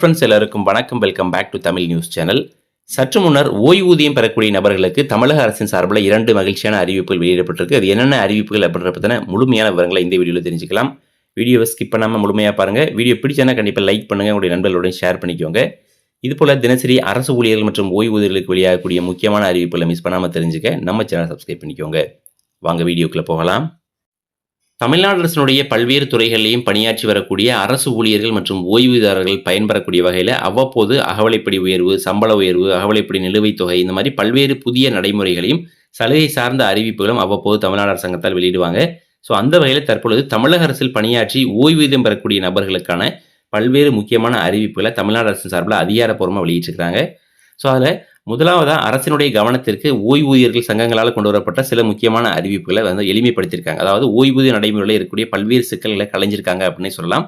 Friends எல்லாருக்கும் வணக்கம். Welcome back to Tamil news channel சற்று முன்னர் ஓய்வூதியம் பெறக்கூடிய நபர்களுக்கு தமிழக அரசின் சார்பில் இரண்டு மகிழ்ச்சியான அறிவிப்புகள் வெளியிடப்பட்டிருக்கு. அது என்னென்ன அறிவிப்புகள் அப்படின்ற பற்றின முழுமையான விவரங்களை இந்த வீடியோவில் தெரிஞ்சுக்கலாம். வீடியோவை ஸ்கிப் பண்ணாமல் முழுமையாக பாருங்கள் வீடியோ பிடிச்சனா கண்டிப்பாக லைக் பண்ணுங்கள் உங்களுடைய நண்பர்களுடன் ஷேர் பண்ணிக்கோங்க. இதுபோல் தினசரி அரசு ஊழியர்கள் மற்றும் ஓய்வூதியர்களுக்கு வெளியாகக்கூடிய முக்கியமான அறிவிப்புகளை மிஸ் பண்ணாமல் தெரிஞ்சுக்க நம்ம சேனல் சப்ஸ்கிரைப் பண்ணிக்கோங்க. வாங்க வீடியோக்குள்ளே போகலாம். தமிழ்நாடு அரசினுடைய பல்வேறு துறைகளிலையும் பணியாற்றி வரக்கூடிய அரசு ஊழியர்கள் மற்றும் ஓய்வூதியதாரர்கள் பயன்பெறக்கூடிய வகையில் அவ்வப்போது அகவலைப்படி உயர்வு சம்பள உயர்வு அகவலைப்படி நிலுவைத் தொகை இந்த மாதிரி பல்வேறு புதிய நடைமுறைகளையும் சலுகை சார்ந்த அறிவிப்புகளும் அவ்வப்போது தமிழ்நாடு அரசாங்கத்தால் வெளியிடுவாங்க. ஸோ அந்த வகையில் தற்பொழுது தமிழக அரசில் பணியாற்றி ஓய்வூதியம் பெறக்கூடிய நபர்களுக்கான பல்வேறு முக்கியமான அறிவிப்புகளை தமிழ்நாடு அரசின் சார்பில் அதிகாரப்பூர்வமாக வெளியிட்டிருக்கிறாங்க. ஸோ அதில் முதலாவதாக அரசினுடைய கவனத்திற்கு ஓய்வூதியர்கள் சங்கங்களால் கொண்டு வரப்பட்ட சில முக்கியமான அறிவிப்புகளை வந்து எளிமைப்படுத்தியிருக்காங்க. அதாவது ஓய்வூதிய நடைமுறையில் இருக்கக்கூடிய பல்வேறு சிக்கல்களை கலைஞ்சிருக்காங்க அப்படின்னு சொல்லலாம்.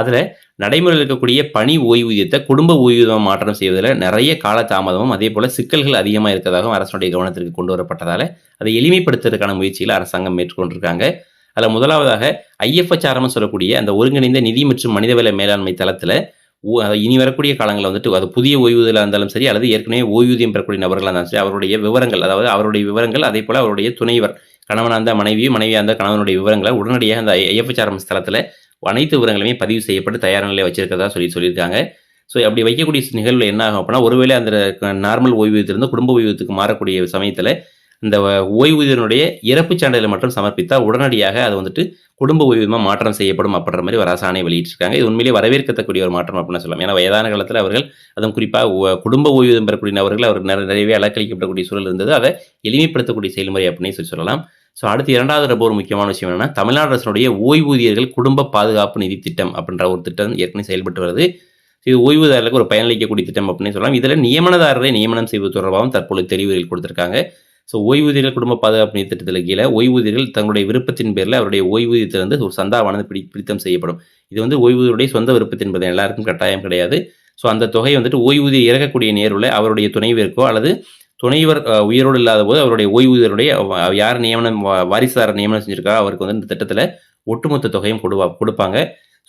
அதில் நடைமுறையில் இருக்கக்கூடிய பணி ஓய்வூதியத்தை குடும்ப ஓய்வூதியம் மாற்றம் செய்வதில் நிறைய காலதாமதமும் அதே போல் சிக்கல்கள் அதிகமாக இருக்கிறதாகவும் அரசனுடைய கவனத்திற்கு கொண்டு வரப்பட்டதால் அதை எளிமைப்படுத்துவதற்கான முயற்சியில் அரசாங்கம் மேற்கொண்டிருக்காங்க. அதில் முதலாவதாக ஐஎஃப்எச்ஆர்எம் சொல்லக்கூடிய அந்த ஒருங்கிணைந்த நிதி மற்றும் மனிதவள மேலாண்மை தளத்தில் இனி வரக்கூடிய காலங்களில் வந்துட்டு அது புதிய ஓய்வூதியில் இருந்தாலும் சரி அல்லது ஏற்கனவே ஓய்வூதியம் பெறக்கூடிய நபர்களாக இருந்தாலும் சரி அவருடைய விவரங்கள் அதாவது அவருடைய விவரங்கள் அதே போல் அவருடைய துணைவர் கணவனாக இருந்த மனைவியும் மனைவியாக இருந்த கணவனுடைய விவரங்களை உடனடியாக அந்த ஐஎஃப்எச்ஆர்எம் ஸ்தலத்தில் அனைத்து விவரங்களுமே பதிவு செய்யப்பட்டு தயார் நிலையில் வச்சிருக்கிறதா சொல்லி சொல்லியிருக்காங்க. ஸோ அப்படி வைக்கக்கூடிய நிகழ்வு என்ன ஆகும் அப்படின்னா ஒருவேளை அந்த நார்மல் ஓய்வூதியத்திலிருந்து குடும்ப ஓய்வூதியத்துக்கு மாறக்கூடிய சமயத்தில் இந்த ஓய்வூதியனுடைய இறப்புச் சான்றிதழை மட்டும் சமர்ப்பித்தால் உடனடியாக அது வந்துட்டு குடும்ப ஓய்வூதியமாக மாற்றம் செய்யப்படும் அப்படின்ற மாதிரி ஒரு அரசாணை வெளியிட்டிருக்காங்க. இது உண்மையிலேயே வரவேற்கத்தக்கூடிய ஒரு மாற்றம் அப்படின்னு சொல்லலாம். ஏன்னா வயதான காலத்தில் அவர்கள் அதுவும் குறிப்பாக குடும்ப ஓய்வூதியம் பெறக்கூடிய நபர்கள் அவர் நிறைய நிறையவே அலக்களிக்கப்படக்கூடிய சூழல் இருந்தது. அதை எளிமைப்படுத்தக்கூடிய செயல்முறை அப்படின்னு சொல்லி சொல்லலாம். ஸோ அடுத்து இரண்டாவது ரொம்ப ஒரு முக்கியமான விஷயம் என்னென்னா தமிழ்நாடு அரசனுடைய ஓய்வூதியர்கள் குடும்ப பாதுகாப்பு நிதி திட்டம் அப்படின்ற ஒரு திட்டம் ஏற்கனவே செயல்பட்டு வருது. இது ஓய்வூதியர்களுக்கு ஒரு பயனளிக்கக்கூடிய திட்டம் அப்படின்னு சொல்லலாம். இதில் நியமனதாரரை நியமனம் செய்வது தொடர்பாகவும் தற்பொழுது தெளிவுகள் கொடுத்துருக்காங்க. ஸோ ஓய்வூதியர்கள் குடும்ப பாதுகாப்பு நிதி திட்டத்தில் கீழே ஓய்வூதியர்கள் தங்களுடைய விருப்பத்தின் பேரில் அவருடைய ஓய்வூதியத்திலிருந்து ஒரு சந்தாவானது பிடி பிடித்தம் செய்யப்படும். இது வந்து ஓய்வூதியருடைய சொந்த விருப்பத்தின் என்பது எல்லாருக்கும் கட்டாயம் கிடையாது. ஸோ அந்த தொகை வந்துட்டு ஓய்வூதியம் இறக்கக்கூடிய நேருள்ள அவருடைய துணைவிற்கோ அல்லது துணைவர் உயிரோடு இல்லாத போது அவருடைய ஓய்வூதியருடைய யார் நியமனம் வாரிசார நியமனம் செஞ்சிருக்காரோ அவருக்கு வந்து இந்த திட்டத்தில் ஒட்டுமொத்த தொகையும் கொடுவா கொடுப்பாங்க.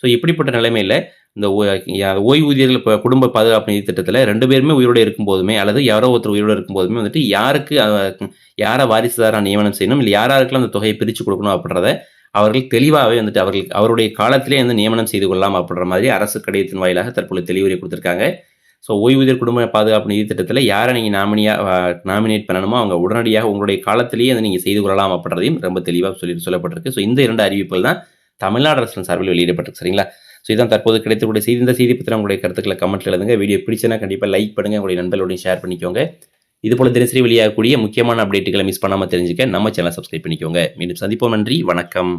ஸோ இப்படிப்பட்ட நிலைமையில் இந்த ஓய்வூதியர்கள் இப்போ குடும்ப பாதுகாப்பு நிதி திட்டத்தில் ரெண்டு பேருமே உயிரோடு இருக்கும்போதுமே அல்லது யாரோ ஒருத்தர் உயிரோடு இருக்கும்போதுமே வந்துட்டு யாருக்கு யாரை வாரிசுதாரா நியமனம் செய்யணும்? இல்லை யார் அந்த தொகையை பிரித்து கொடுக்கணும் அப்படின்றத அவர்கள் தெளிவாகவே வந்துட்டு அவர்கள் அவருடைய காலத்திலே வந்து நியமனம் செய்து கொள்ளலாம் அப்படின்ற மாதிரி அரசு கடிதத்தின் வாயிலாக தற்பொழுது தெளிவுரை கொடுத்துருக்காங்க. ஸோ ஓய்வூதியர் குடும்ப பாதுகாப்பு நிதி திட்டத்தில் யாரை நீங்கள் நாமினியாக நாமினேட் பண்ணணுமோ அவங்க உடனடியாக உங்களுடைய காலத்திலேயே அதை நீங்கள் செய்து கொள்ளலாம் அப்படின்றதையும் ரொம்ப தெளிவாக சொல்லி சொல்லப்பட்டிருக்கு. ஸோ இந்த இரண்டு அறிவிப்புகள் தான் தமிழ்நாடு அரசின் சார்பில் வெளியிடப்பட்டிருக்கு சரிங்களா? ஸோ இதான் தற்போது கிடைத்தக்கூடிய செய்தி. இந்த செய்தி பற்றி உங்களுடைய கருத்துக்களை கமெண்ட்டில் எழுதுங்க. வீடியோ பிடிச்சனா கண்டிப்பாக லைக் பண்ணுங்கள் உங்களுடைய நண்பர்களோடையும் ஷேர் பண்ணிக்கோங்க. இதுபோல் தினசரி வெளியாகக்கூடிய முக்கியமான அப்டேட்டுகளை மிஸ் பண்ணாமல் தெரிஞ்சுக்க நம்ம சேனல் சப்ஸ்கிரைப் பண்ணிக்கோங்க. மீண்டும் சந்திப்போம். நன்றி. வணக்கம்.